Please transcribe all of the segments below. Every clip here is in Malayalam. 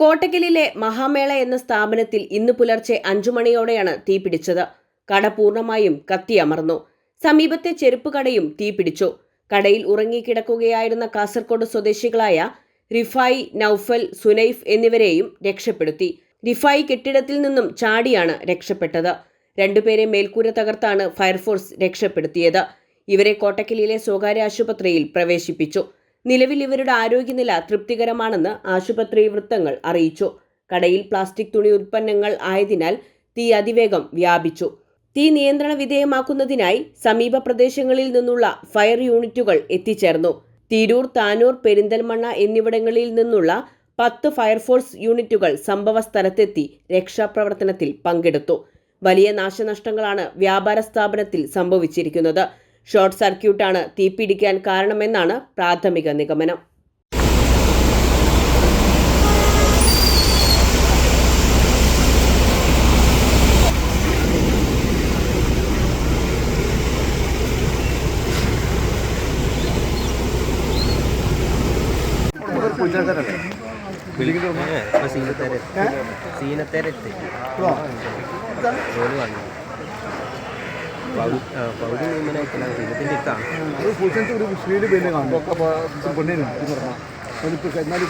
കോട്ടക്കലിലെ മഹാമേള എന്ന സ്ഥാപനത്തിൽ ഇന്ന് പുലർച്ചെ അഞ്ചു മണിയോടെയാണ് തീപിടിച്ചത് കട പൂർണമായും കത്തിയമർന്നു സമീപത്തെ ചെരുപ്പ് കടയും തീപിടിച്ചു കടയിൽ ഉറങ്ങിക്കിടക്കുകയായിരുന്ന കാസർകോട് സ്വദേശികളായ റിഫായി നൌഫൽ സുനൈഫ് എന്നിവരെയും രക്ഷപ്പെടുത്തി. റിഫായി കെട്ടിടത്തിൽ നിന്നും ചാടിയാണ് രക്ഷപ്പെട്ടത്. രണ്ടുപേരെ മേൽക്കൂര തകർത്താണ് ഫയർഫോഴ്സ് രക്ഷപ്പെടുത്തിയത്. ഇവരെ കോട്ടക്കലിലെ സ്വകാര്യ ആശുപത്രിയിൽ പ്രവേശിപ്പിച്ചു. നിലവിൽ ഇവരുടെ ആരോഗ്യനില തൃപ്തികരമാണെന്ന് ആശുപത്രി വൃത്തങ്ങൾ അറിയിച്ചു. കടയിൽ പ്ലാസ്റ്റിക് തുണി ഉൽപ്പന്നങ്ങൾ ആയതിനാൽ തീ അതിവേഗം വ്യാപിച്ചു. തീ നിയന്ത്രണ വിധേയമാക്കുന്നതിനായി സമീപ പ്രദേശങ്ങളിൽ നിന്നുള്ള ഫയർ യൂണിറ്റുകൾ എത്തിച്ചേർന്നു. തിരൂർ താനൂർ പെരിന്തൽമണ്ണ എന്നിവിടങ്ങളിൽ നിന്നുള്ള പത്ത് ഫയർഫോഴ്സ് യൂണിറ്റുകൾ സംഭവസ്ഥലത്തെത്തി രക്ഷാപ്രവർത്തനത്തിൽ പങ്കെടുത്തു. വലിയ നാശനഷ്ടങ്ങളാണ് വ്യാപാര സ്ഥാപനത്തിൽ സംഭവിച്ചിരിക്കുന്നത്. ഷോർട്ട് സർക്യൂട്ടാണ് തീപിടിക്കാൻ കാരണമെന്നാണ് പ്രാഥമിക നിഗമനം. സീനത്തേരത്തേക്ക് സീനത്തേരത്തേക്ക് സീനത്തേരെ ജോലി വന്നു. പൗ- ആ, പൗതി നിയമനായിട്ടാണ് സീനത്തിന്റെ അടുത്താണ് അത് പുരുഷന്റെ ഒരു സ്ത്രീയുടെ പേര് കാണും. ഒക്കെ പെണ്ണിന്. ഇത് പറഞ്ഞാൽ അതിലിപ്പോൾ എന്നാലും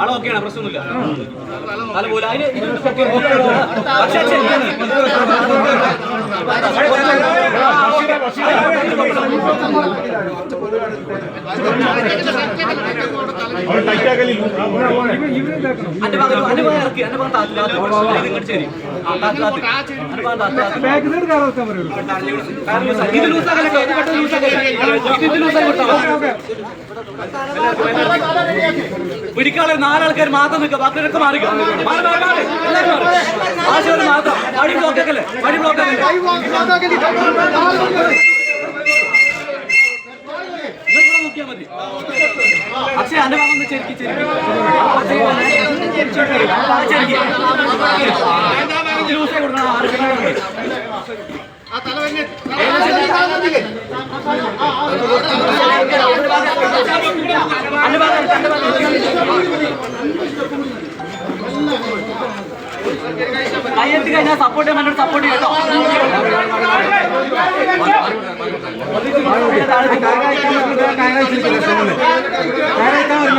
ആൾ ഓക്കെയാണ് പ്രശ്നമൊന്നുമില്ല. തല പോലെ അതിന് പക്ഷേ പിടിക്കാളെ നാലാൾക്കാർ മാത്രം നിൽക്കുക. ബാക്കിയൊക്കെ മാറുക മാറി മാത്രം. അടി ബ്ലോക്കല്ലേ അടി അടി കയ്യെത്തി കഴിഞ്ഞാൽ സപ്പോർട്ട് ചെയ്യാൻ സപ്പോർട്ട് ചെയ്യട്ടോ